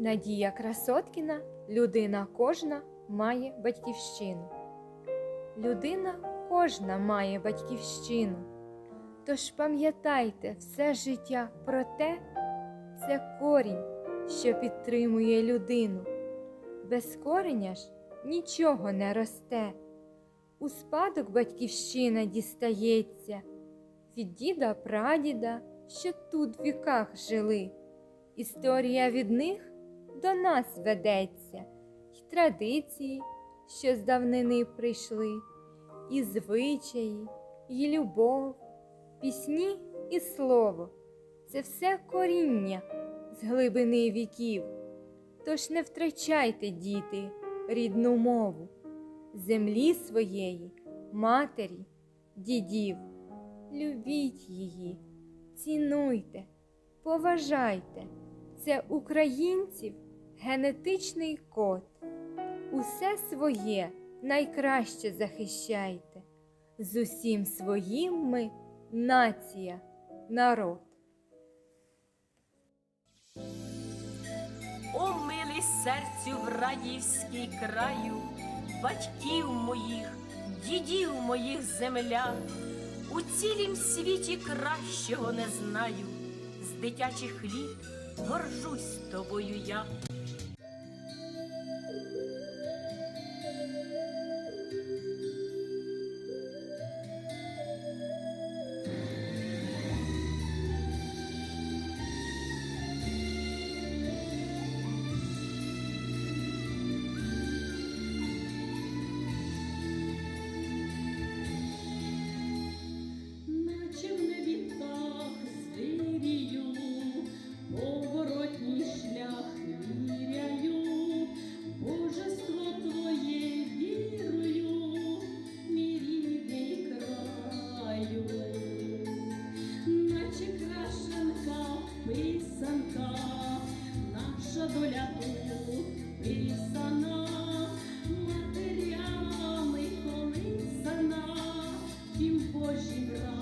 Надія Красоткіна, людина кожна має батьківщину. Людина кожна має батьківщину. Тож пам'ятайте все життя про те, це корінь, що підтримує людину. Без кореня ж нічого не росте. У спадок батьківщина дістається від діда прадіда, що тут в віках жили. Історія від них до нас ведеться, й традиції, що з давнини прийшли, і звичаї, і любов, пісні і слово це все коріння з глибини віків. Тож не втрачайте, діти, рідну мову, землі своєї, матері, дідів. Любіть її, цінуйте, поважайте. Це українців генетичний код. Усе своє найкраще захищайте. З усім своїм ми нація, народ. О, милий серцю в радівський краю, батьків моїх, дідів моїх земля, у цілім світі кращого не знаю, з дитячих літ горжусь тобою я. Матерями колисана, тім Божім раї